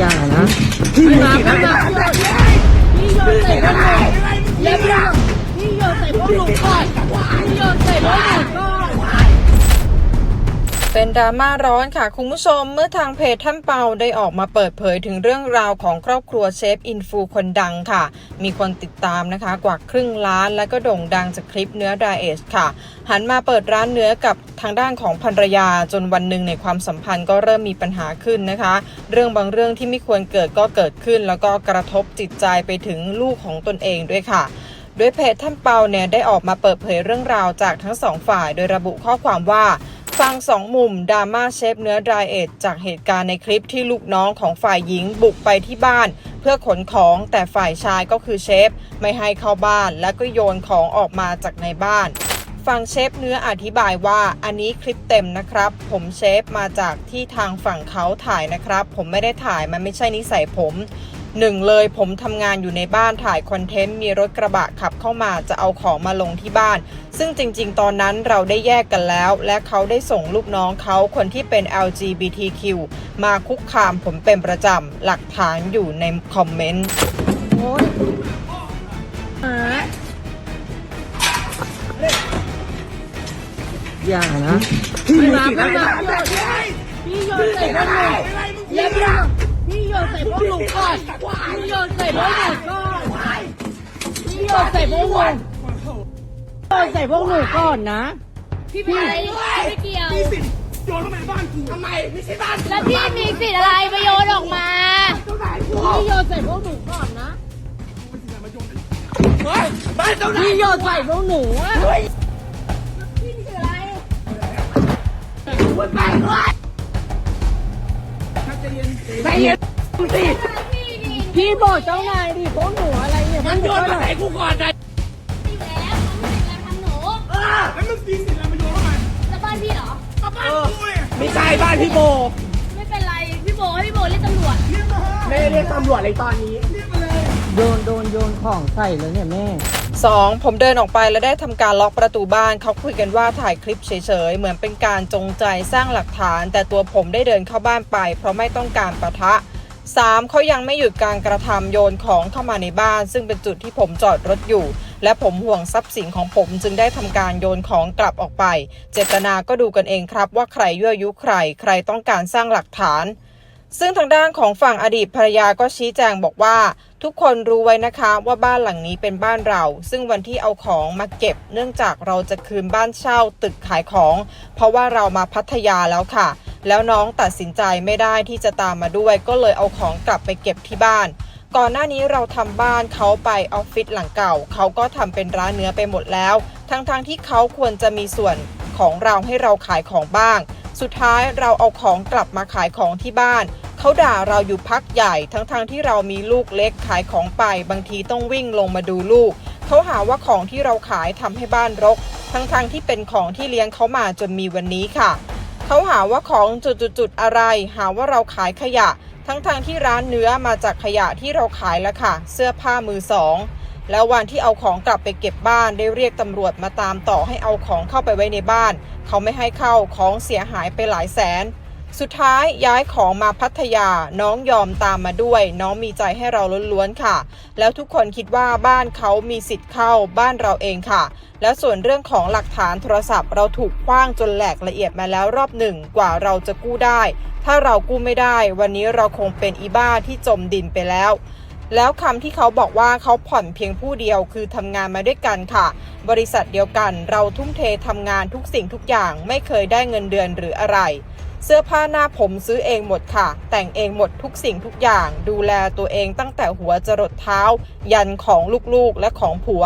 ย่านะพี่หมาพี่หมาพี่ยนใส่พวกนูพี่โยนใส่พวกหนูก่อนพี่โยนใส่พวกหนูก่อน เป็นดราม่าร้อนค่ะ คุณผู้ชม เมื่อทางเพจท่านเปาได้ออกมาเปิดเผยถึงเรื่องราวของครอบครัวเชฟอินฟูคนดังค่ะ มีคนติดตามนะคะกว่าครึ่งล้านและก็โด่งดังจากคลิปเนื้อดาเอชค่ะ หันมาเปิดร้านเนื้อกับทางด้านของภรรยาจนวันหนึ่งในความสัมพันธ์ก็เริ่มมีปัญหาขึ้นนะคะ เรื่องบางเรื่องที่ไม่ควรเกิดก็เกิดขึ้น แล้วก็กระทบจิตใจไปถึงลูกของตนเองด้วยค่ะโดยเพจท่านเปาเนี่ยได้ออกมาเปิดเผยเรื่องราวจากทั้งสองฝ่าย โดยระบุข้อความว่า ฟังสองมุมดราม่าเชฟเนื้อดรายเอทจากเหตุการณ์ในคลิปที่ลูกน้องของฝ่ายหญิงบุกไปที่บ้าน เพื่อขนของแต่ฝ่ายชายก็คือเชฟไม่ให้เข้าบ้าน แล้วก็โยนของออกมาจากในบ้านฝั่งเชฟเนื้ออธิบายว่าอันนี้คลิปเต็มนะครับ ผมเชฟมาจากที่ทางฝั่งเขาถ่ายนะครับ ผมไม่ได้ถ่ายมันไม่ใช่นิสัยผม หนึ่งเลยผมทำงานอยู่ในบ้านถ่ายคอนเทนต์มีรถกระบะขับเข้ามาจะเอาของมาลงที่บ้าน ซึ่งจริงๆ ตอนนั้นเราได้แยกกันแล้ว และเขาได้ส่งลูกน้องเขาคนที่เป็น LGBTQ มาคุกคามผมเป็นประจำหลักฐานอยู่ในคอมเมนต์โอ้ยหาอย่านะพี่มาพี่มาพี่โยนใส่พวกหนูแล้ว พี่โยนใส่พวกหนูก่อนพี่โยนใส่พวกหนูก่อนพี่โยนใส่พวกหนูโยนใส่พวกหนูก่อนนะ พี่ไม่ไม่เกี่ยว มีสิทธิ์โยนเข้ามาในบ้านกูทำไมไม่ใช่บ้านกูแล้วพี่มีสิทธิ์อะไรมาโยนออกมา เจ้าไหนกูพี่โยนใส่พวกหนูก่อนนะเฮ้ยบ้านเจ้าไหนพี่โยนใส่พวกหนูอะพี่มีสิทธิ์อะไรคุณไปเลย ใจเย็นใจเย็นมึงสิพี่นี่พี่บอกเจ้านายดิพวกหนูอะไรเนี่ยมันโยนมาใส่กูก่อนนะอยู่แล้วมันไม่เป็นการทำหนูเออแล้วมึงมีสิทธิ์อะไรมาโยนเข้ามาแล้วบ้านพี่เหรอ ก็บ้านกูเนี่ยไม่ใช่บ้านพี่โบไม่เป็นไร พี่โบให้พี่โบเรียกตำรวจ เรียกมาเถอะไม่ได้เรียกตำรวจเลยตอนนี้ เรียกมาเลย โดนโดนโยนของใส่แล้วเนี่ยแม่ 2. ผมเดินออกไปและได้ทำการล็อกประตูบ้านเขาคุยกันว่าถ่ายคลิปเฉยๆ เหมือนเป็นการจงใจสร้างหลักฐาน แต่ตัวผมได้เดินเข้าบ้านไป เพราะไม่ต้องการประทะ 3. เขายังไม่หยุดการกระทำโยนของเข้ามาในบ้าน ซึ่งเป็นจุดที่ผมจอดรถอยู่ และผมห่วงทรัพย์สินของผมจึงได้ทำการโยนของกลับออกไป เจตนาก็ดูกันเองครับว่าใครยั่วยุใคร ใครต้องการสร้างหลักฐาน ซึ่งทางด้านของฝั่งอดีตภรรยาก็ชี้แจงบอกว่า ทุกคนรู้ไว้นะคะว่าบ้านหลังนี้เป็นบ้านเรา ซึ่งวันที่เอาของมาเก็บ เนื่องจากเราจะคืนบ้านเช่าตึกขายของ เพราะว่าเรามาพัทยาแล้วค่ะ แล้วน้องตัดสินใจไม่ได้ที่จะตามมาด้วย ก็เลยเอาของกลับไปเก็บที่บ้าน ก่อนหน้านี้เราทำบ้านเขาไปออฟฟิศหลังเก่า เขาก็ทำเป็นร้านเนื้อไปหมดแล้ว ทั้งๆที่เขาควรจะมีส่วนของเราให้เราขายของบ้าง สุดท้ายเราเอาของกลับมาขายของที่บ้าน เขาด่าเราอยู่พักใหญ่ทั้งๆทที่เรามีลูกเล็กขายของไป บางทีต้องวิ่งลงมาดูลูก เขาหาว่าของที่เราขายทำให้บ้านรก ทั้งๆทที่เป็นของที่เลี้ยงเขามาจนมีวันนี้ค่ะ เขาหาว่าของจุดๆๆอะไร หาว่าเราขายขยะ ทั้งๆทที่ร้านเนื้อมาจากขยะที่เราขายแล้วค่ะ เสื้อผ้ามือสอง แล้ววันที่เอาของกลับไปเก็บบ้านได้เรียกตำรวจมาตามต่อให้เอาของเข้าไปไว้ในบ้าน เขาไม่ให้เข้าของเสียหายไปหลายแสน สุดท้ายย้ายของมาพัทยาน้องยอมตามมาด้วย น้องมีใจให้เราล้วนๆค่ะ แล้วทุกคนคิดว่าบ้านเขามีสิทธิ์เข้าบ้านเราเองค่ะ แล้วส่วนเรื่องของหลักฐานโทรศัพท์ เราถูกคว้างจนแหลกละเอียดมาแล้วรอบหนึ่งกว่าเราจะกู้ได้ ถ้าเรากู้ไม่ได้ วันนี้เราคงเป็นอีบ้าที่จมดินไปแล้ว แล้วคำที่เขาบอกว่าเขาผ่อนเพียงผู้เดียวคือทำงานมาด้วยกันค่ะ บริษัทเดียวกันเราทุ่มเททำงานทุกสิ่งทุกอย่างไม่เคยได้เงินเดือนหรืออะไร เสื้อผ้าหน้าผมซื้อเองหมดค่ะ แต่งเองหมดทุกสิ่งทุกอย่าง ดูแลตัวเองตั้งแต่หัวจรดเท้า ยันของลูกๆและของผัว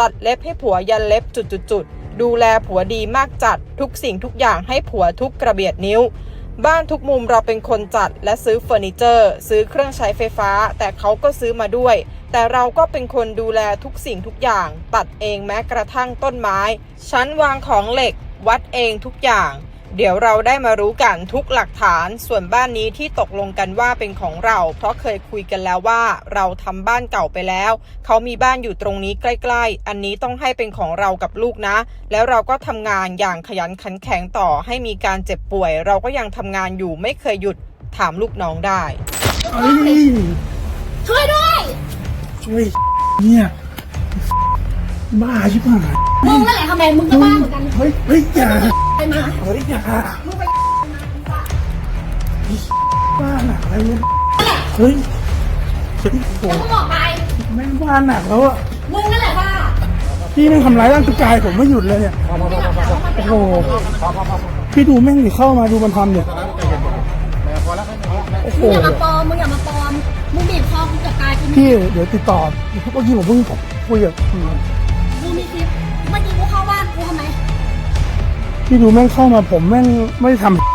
ตัดเล็บให้ผัวยันเล็บจุดๆๆดูแลผัวดีมากจัดทุกสิ่งทุกอย่างให้ผัวทุกกระเบียดนิ้ว บ้านทุกมุมเราเป็นคนจัดและซื้อเฟอร์นิเจอร์ ซื้อเครื่องใช้ไฟฟ้า แต่เขาก็ซื้อมาด้วย แต่เราก็เป็นคนดูแลทุกสิ่งทุกอย่าง ตัดเองแม้กระทั่งต้นไม้ ชั้นวางของเหล็ก วัดเองทุกอย่าง เดี๋ยวเราได้มารู้กันทุกหลักฐานส่วนบ้านนี้ที่ตกลงกันว่าเป็นของเรา เพราะเคยคุยกันแล้วว่าเราทำบ้านเก่าไปแล้ว เขามีบ้านอยู่ตรงนี้ใกล้ๆ อันนี้ต้องให้เป็นของเรากับลูกนะ แล้วเราก็ทำงานอย่างขยันขันแข็งต่อให้มีการเจ็บป่วย เราก็ยังทำงานอยู่ไม่เคยหยุดถามลูกน้องได้ ช่วย ช่วยเนี่ยบ้าชิบหายมึงนั่นแหละทำไมมึงก็บ้าเหมือนกัน เฮ้ยเฮ้ยอย่าไป มาเฮ้ยอย่าบ้าหนักอะไรเนี่ยเฮ้ยเฮ้ยโหแล้วมึงบอกไปแม่งบ้าหนักแล้วอะมึงนั่นแหละบ้าพี่แม่งทำร้ายร่างกายผมไม่หยุดเลยเนี่ยโอ้โหพี่ดูแม่งดิเข้ามาดูมันทำเนี่ยโอ้โหมึงอย่ามาปลอม มึงอย่ามาปลอม มึงบีบคอกูจะตายกู พี่เดี๋ยวติดต่อเมื่อกี้ผมเพิ่งคุยกับ ที่ดูแม่งเข้ามาผมแม่งไม่ทำ